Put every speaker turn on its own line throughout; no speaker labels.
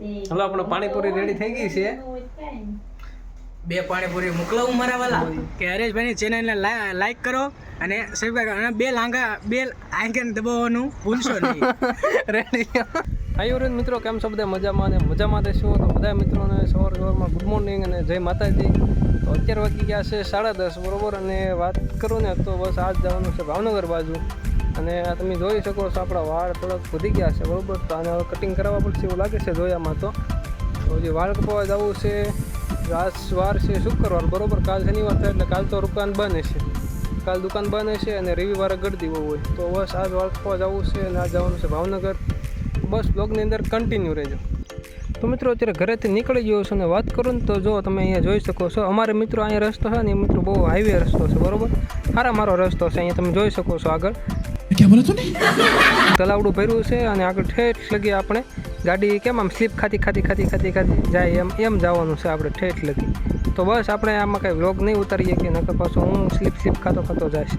Hello આપણે panipuri ready થઈ ગઈ છે.
બે પાણીપુરી મોકલાવું મારા વાલા? કે હરેશભાઈની ચેનલને લાઈક કરો અને સબસ્ક્રાઇબ અને બે લાંગા બે આંગણ દબાવવાનું ભૂલશો નહીં.
રેડી આયુર્વેદ મિત્રો કેમ છો? બધા મજામાં અને મજામાં રહેશો તો બધા મિત્રોને સવાર સવારમાં ગુડ મોર્નિંગ અને જય માતાજી. તો અત્યારે વાગી ગયા છે સાડા દસ બરોબર? અને વાત કરું ને તો બસ આજ જવાનું છે ભાવનગર બાજુ. અને તમે જોઈ શકો છો, આપણા વાળ થોડાક વધી ગયા છે, બરાબર? તો આને હવે કટિંગ કરાવવા પડશે એવું લાગે છે જોયામાં તો. તો હજી વાળ કપાવા જવું છે વાર છે શુક્રવાર બરોબર, કાલ શનિવાર થાય એટલે કાલ તો દુકાન બંધ હશે કાલ દુકાન બંધ હશે અને રવિવારે ગળદી હોય. તો બસ આજ વાળ કપાવા જવું છે અને આ જવાનું છે ભાવનગર. બસ બ્લોગની અંદર કન્ટિન્યુ રહેજો. તો મિત્રો, અત્યારે ઘરેથી નીકળી ગયો છું અને વાત કરું ને તો જો તમે અહીંયા જોઈ શકો છો, અમારે મિત્રો અહીંયા રસ્તો છે ને મિત્રો બહુ હાઈવે રસ્તો છે, બરોબર? સારા મારો રસ્તો છે, અહીંયા તમે જોઈ શકો છો આગળ. તલાવડું ભર્યું છે અને આગળ ઠેઠ લગી આપણે ગાડી કેમ આમ સ્લીપ ખાતી ખાતી ખાતી ખાતી ખાતી જાય એમ એમ જવાનું છે આપણે ઠેઠ લગી. તો બસ આપણે આમાં કાંઈ વ્લોગ નહીં ઉતારીએ કે નકર પાછું હું સ્લીપ સ્લીપ ખાતો ખાતો જઈશ.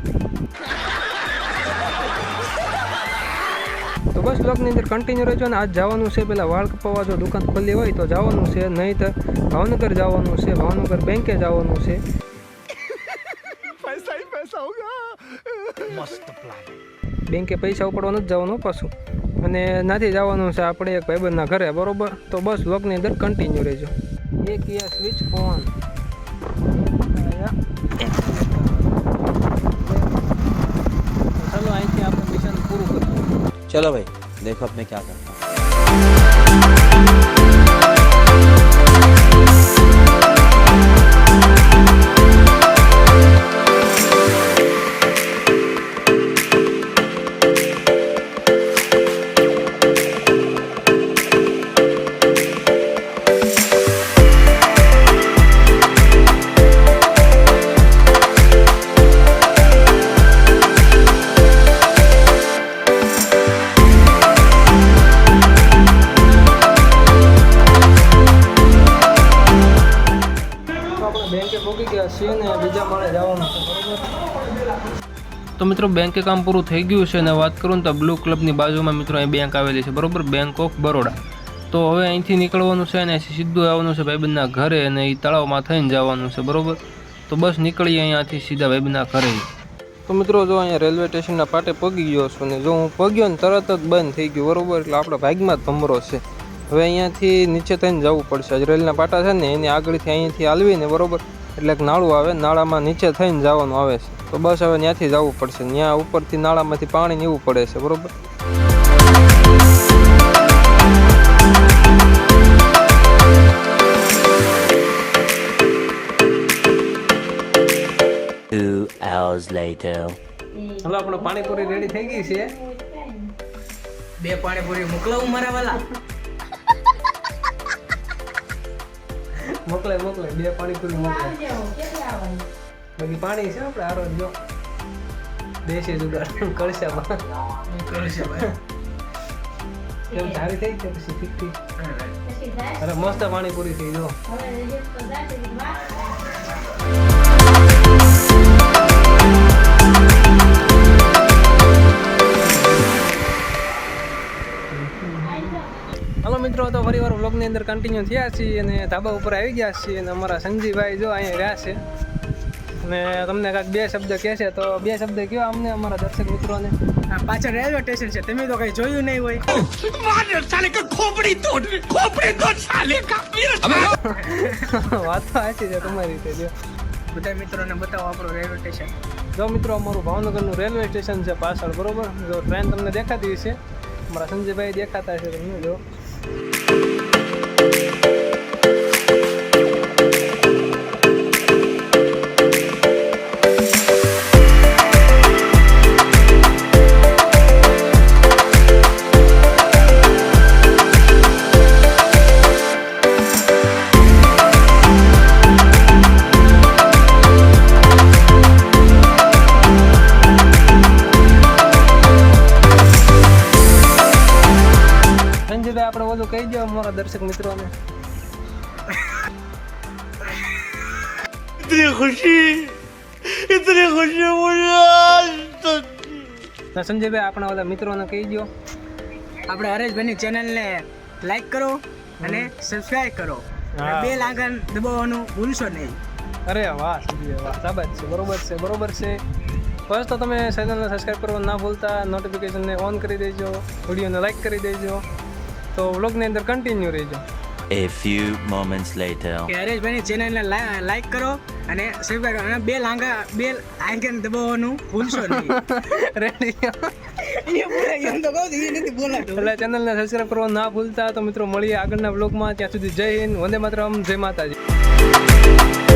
તો બસ બ્લોગની અંદર કન્ટિન્યુ રહેજો ને આજ જવાનું છે પેલા વાળ કપાવવા જો દુકાન ખોલી હોય તો જવાનું છે નહીં તો ભાવનગર જવાનું છે ભાવનગર બેંકે જવાનું છે. બેંકે પૈસા ઉપાડવા નથી જવાનું પાછું. અને નથી જવાનું છે આપણે એક ભાઈબંધના ઘરે, બરોબર? તો બસ વોકની અંદર કન્ટિન્યુ રહેજો. એક યા સ્વિચ ઓન ચલો, અહીંથી આપણે મિશન પૂરું કરીએ.
ચલો ભાઈ,
દેખો આપણે ક્યાં કર છીએ ને બીજા માળે જવાનું છે તો મિત્રો બેંક કામ પૂરું થઈ ગયું છે અને વાત કરું તો બ્લુ ક્લબની બાજુમાં મિત્રો અહીં બેંક આવેલી છે, બરોબર? બેંક ઓફ બરોડા તો હવે અહીંથી નીકળવાનું છે અને સીધું આવવાનું છે ભાઈબંધના ઘરે અને એ તળાવમાં થઈને જવાનું છે, બરોબર? તો બસ નીકળીએ અહીંયાથી સીધા ભાઈબંધના ઘરે. તો મિત્રો, જો અહીંયા રેલવે સ્ટેશનના પાટે પગી ગયો છું ને જો હું પગ્યો ને તરત જ બંધ થઈ ગયું, બરોબર? એટલે આપણા ભાગમાં જ ભમરો છે. હવે અહીંયાથી નીચે થઈને જવું પડશે. રેલના પાટા છે ને, એની આગળથી અહીંયાથી હાલવીને, બરોબર? એટલે એક નાળું આવે નાળામાં નીચે થઈને જવાનું આવે છે. તો બસ હવે ત્યાંથી જવું પડશે. ત્યાં ઉપરથી નાળામાંથી પાણી નીવું પડે છે બરોબર?
Two hours later.
હલો આપણે પાણીપુરી રેડી થઈ ગઈ છે?
બે પાણીપુરી મોકલાવું મારા વાલા?
મોકલે મોકલે બે પાણીપુરી મોકલે. બાકી પાણી છે આપણે આરો જો દેશી જુગાડ કળશામાં.
કળશામાં
એમ. સારી થઈ કે પછી ઠીક ઠીક. અરે મસ્ત પાણીપુરી થઈ જો. મિત્રો તો ફરી વાર વ્લોગની અંદર કન્ટિન્યુ થયા છીએ અને ધાબા ઉપર આવી ગયા છીએ અને અમારા સંજીભાઈ જો અહીંયા રહ્યા છે. અને તમને કાંઈક બે શબ્દ કહેશે તો બે શબ્દ કયો અમને અમારા દર્શક મિત્રોને?
આ પાછળ રેલવે સ્ટેશન છે તમે તો કઈ જોયું નહીં હોય.
વાત તો સાચી છે તમારી રીતે જો.
બધા મિત્રોને બતાવો આપણું રેલવે સ્ટેશન
જો મિત્રો અમારું ભાવનગરનું રેલવે સ્ટેશન છે પાછળ બરોબર? જો ટ્રેન તમને દેખાતી હશે અમારા સંજયભાઈ દેખાતા છે તમને જો. Thank you. સંજયભાઈ આપણે ઓલું કહી દો અમારા દર્શક મિત્રોને. ના સંજયભાઈ આપણા બધા મિત્રોને કહી દો
આપણે હરેશભાઈની ચેનલને લાઈક કરો અને સબસ્ક્રાઇબ કરો. બે લાગણ દબાવવાનું ભૂલશો નહીં.
અરે વાહ સંજય વાહ સાબાદ છે બરોબર છે બરોબર છે. બસ તો તમે ચેનલને સબસ્ક્રાઈબ કરવા ના ભૂલતા નોટિફિકેશનને ઓન કરી દેજો વિડીયોને લાઈક કરી દેજો. તો વ્લોગની અંદર કન્ટિન્યુ રહેજો.
A few moments later.
કે હરેશભાઈની ચેનલને લાઈક કરો અને સબસ્ક્રાઇબ કરો અને બે લાંગા બે આઇકન દબાવવાનું ભૂલશો નહીં.
એટલે ચેનલને સબસ્ક્રાઈબ કરવા ના ભૂલતા તો મિત્રો મળીએ આગળના વ્લોગમાં ત્યાં સુધી જય હિન્દ વંદે માતરમ જય માતાજી.